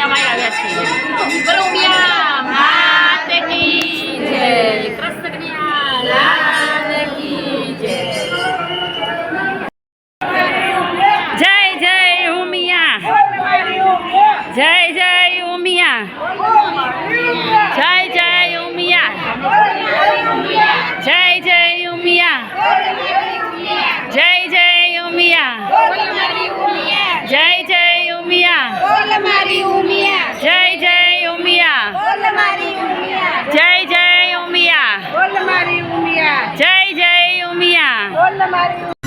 ઉમિયામાં આવ્યા છીએ. બોલો ઉમિયા માતે કી જય કૃષ્ણ કન્યા લાલ કી જય. જય જય ઉમિયા. જય જય ઉમિયા. இந்த மாதிரி